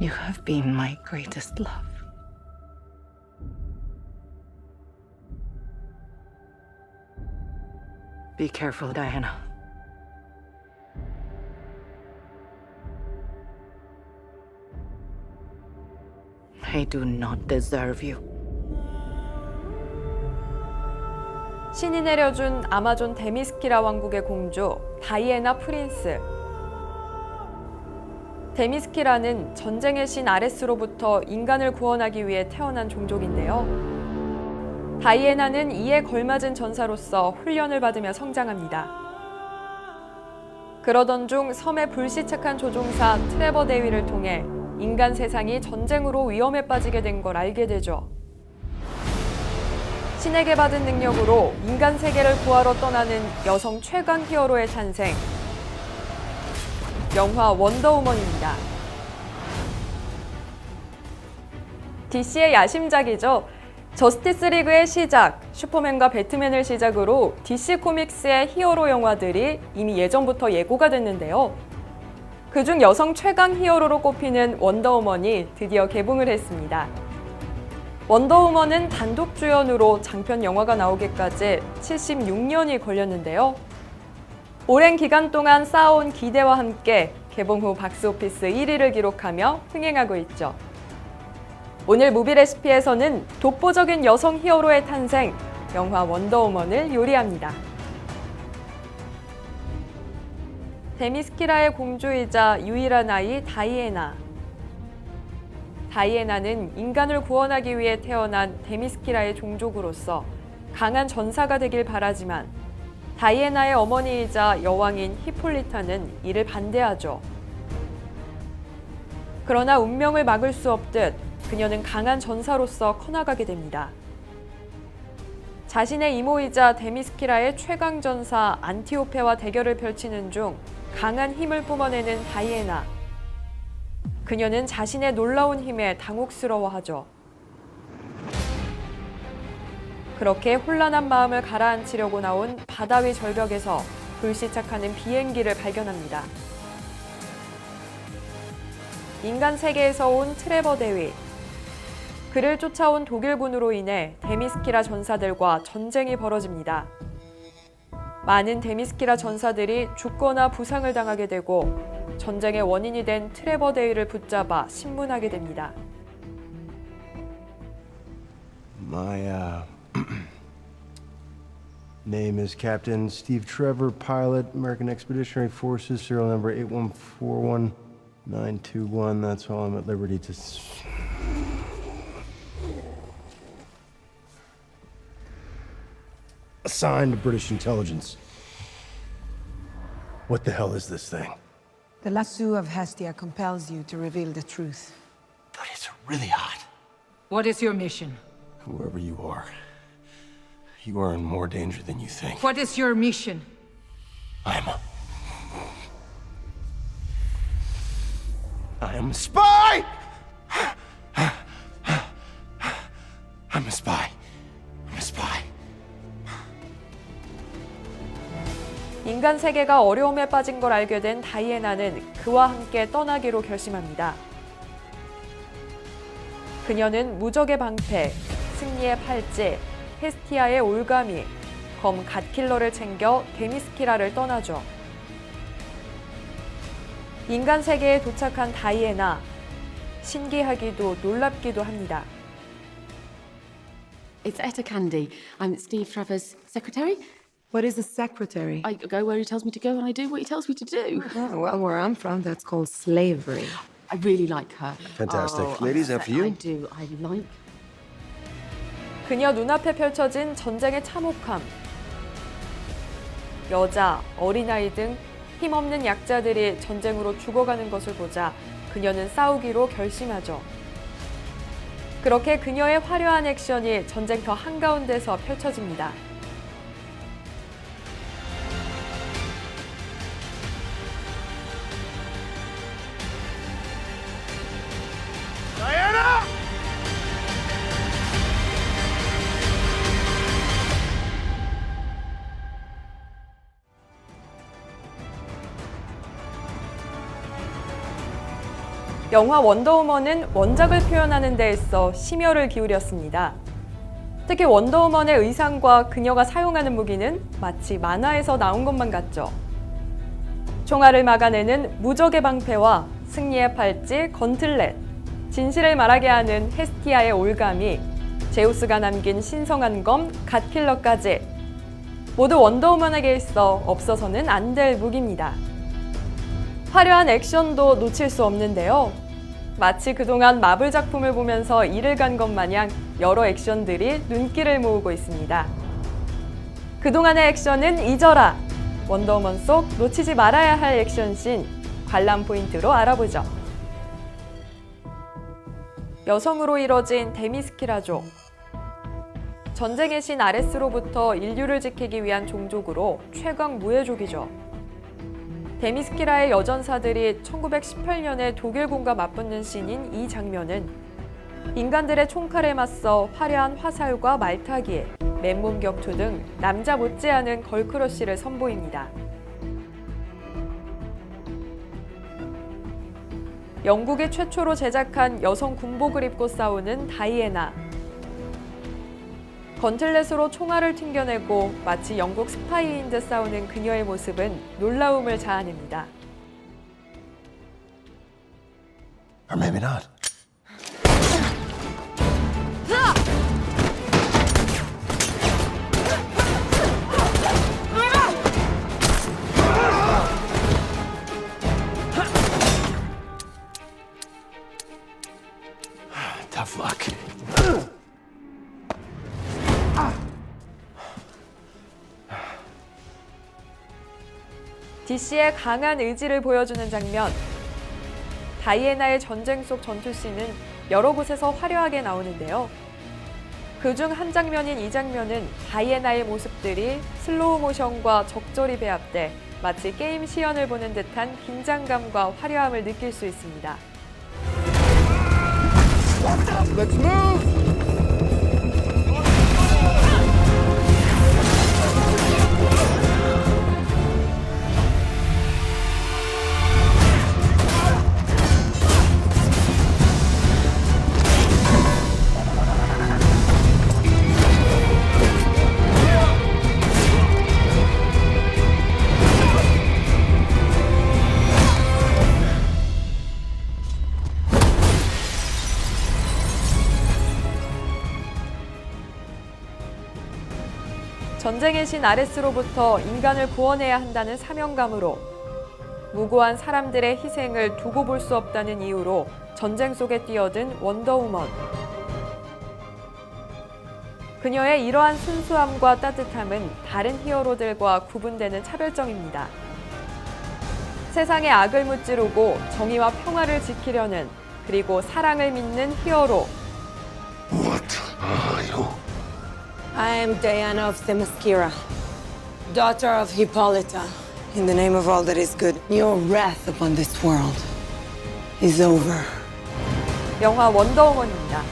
You have been my greatest love. Be careful, Diana. I do not deserve you. 신이 내려준 아마존 데미스키라 왕국의 공주 다이애나 프린스. 데미스키라는 전쟁의 신 아레스로부터 인간을 구원하기 위해 태어난 종족인데요. 다이애나는 이에 걸맞은 전사로서 훈련을 받으며 성장합니다. 그러던 중 섬의 불시착한 조종사 트레버 대위를 통해 인간 세상이 전쟁으로 위험에 빠지게 된 걸 알게 되죠. 신에게 받은 능력으로 인간 세계를 구하러 떠나는 여성 최강 히어로의 탄생. 영화 원더우먼입니다. DC의 야심작이죠. 저스티스 리그의 시작, 슈퍼맨과 배트맨을 시작으로 DC 코믹스의 히어로 영화들이 이미 예전부터 예고가 됐는데요. 그중 여성 최강 히어로로 꼽히는 원더우먼이 드디어 개봉을 했습니다. 원더우먼은 단독 주연으로 장편 영화가 나오기까지 76년이 걸렸는데요. 오랜 기간 동안 쌓아온 기대와 함께 개봉 후 박스오피스 1위를 기록하며 흥행하고 있죠. 오늘 무비 레시피에서는 독보적인 여성 히어로의 탄생, 영화 원더우먼을 요리합니다. 데미스키라의 공주이자 유일한 아이 다이애나. 다이애나는 인간을 구원하기 위해 태어난 데미스키라의 종족으로서 강한 전사가 되길 바라지만 다이애나의 어머니이자 여왕인 히폴리타는 이를 반대하죠. 그러나 운명을 막을 수 없듯 그녀는 강한 전사로서 커나가게 됩니다. 자신의 이모이자 데미스키라의 최강 전사 안티오페와 대결을 펼치는 중 강한 힘을 뿜어내는 다이애나. 그녀는 자신의 놀라운 힘에 당혹스러워하죠. 그렇게 혼란한 마음을 가라앉히려고 나온 바다 위 절벽에서 불시착하는 비행기를 발견합니다. 인간 세계에서 온 트레버 대위. 그를 쫓아온 독일군으로 인해 데미스키라 전사들과 전쟁이 벌어집니다. 많은 데미스키라 전사들이 죽거나 부상을 당하게 되고 전쟁의 원인이 된 트레버 대위를 붙잡아 신문하게 됩니다. My uh, name is Captain Steve Trevor, pilot, American Expeditionary Forces, serial number 8141921. That's all I'm at liberty to. s- Assigned to British intelligence. What the hell is this thing? The lasso of Hestia compels you to reveal the truth. But it's really hot. What is your mission? Whoever you are, you are in more danger than you think. What is your mission? I'm a. I am a spy! I'm a spy. I'm a spy. 인간 세계가 어려움에 빠진 걸 알게 된 다이애나는 그와 함께 떠나기로 결심합니다. 그녀는 무적의 방패, 승리의 팔찌, 헤스티아의 올가미, 검 갓킬러를 챙겨 데미스키라를 떠나죠. 인간 세계에 도착한 다이애나, 신기하기도 놀랍기도 합니다. It's Etta Candy. I'm Steve Trevor's secretary. What is a secretary? I go where he tells me to go and I do what he tells me to do. Oh, well, where I'm from, that's called slavery. I really like her. Fantastic. Oh, Ladies, after you. I do. I like 그녀 눈앞에 펼쳐진 전쟁의 참혹함. 여자, 어린아이 등 힘없는 약자들이 전쟁으로 죽어가는 것을 보자 그녀는 싸우기로 결심하죠. 그렇게 그녀의 화려한 액션이 전쟁터 한가운데서 펼쳐집니다. 영화 원더우먼은 원작을 표현하는 데 있어 심혈을 기울였습니다. 특히 원더우먼의 의상과 그녀가 사용하는 무기는 마치 만화에서 나온 것만 같죠. 총알을 막아내는 무적의 방패와 승리의 팔찌 건틀렛, 진실을 말하게 하는 헤스티아의 올가미, 제우스가 남긴 신성한 검 갓킬러까지 모두 원더우먼에게 있어 없어서는 안 될 무기입니다. 화려한 액션도 놓칠 수 없는데요. 마치 그동안 마블 작품을 보면서 이를 간 것 마냥 여러 액션들이 눈길을 모으고 있습니다. 그동안의 액션은 잊어라! 원더우먼 속 놓치지 말아야 할 액션씬 관람 포인트로 알아보죠. 여성으로 이뤄진 데미스키라족. 전쟁의 신 아레스로부터 인류를 지키기 위한 종족으로 최강 무해족이죠. 데미스키라의 여전사들이 1918년에 독일군과 맞붙는 씬인 이 장면은 인간들의 총칼에 맞서 화려한 화살과 말타기, 맨몸 격투 등 남자 못지않은 걸크러쉬를 선보입니다. 영국이 최초로 제작한 여성 군복을 입고 싸우는 다이애나. 건틀렛으로 총알을 튕겨내고 마치 영국 스파이인 듯 싸우는 그녀의 모습은 놀라움을 자아냅니다. Or maybe not. DC의 강한 의지를 보여주는 장면. 다이애나의 전쟁 속 전투씬은 여러 곳에서 화려하게 나오는데요. 그중 한 장면인 이 장면은 다이애나의 모습들이 슬로우 모션과 적절히 배합돼 마치 게임 시연을 보는 듯한 긴장감과 화려함을 느낄 수 있습니다. 전쟁의 신 아레스로부터 인간을 구원해야 한다는 사명감으로 무고한 사람들의 희생을 두고 볼 수 없다는 이유로 전쟁 속에 뛰어든 원더우먼. 그녀의 이러한 순수함과 따뜻함은 다른 히어로들과 구분되는 차별점입니다. 세상의 악을 무찌르고 정의와 평화를 지키려는 그리고 사랑을 믿는 히어로. I am Diana of Themyscira, daughter of Hippolyta. In the name of all that is good, your wrath upon this world is over. 영화 원더우먼입니다.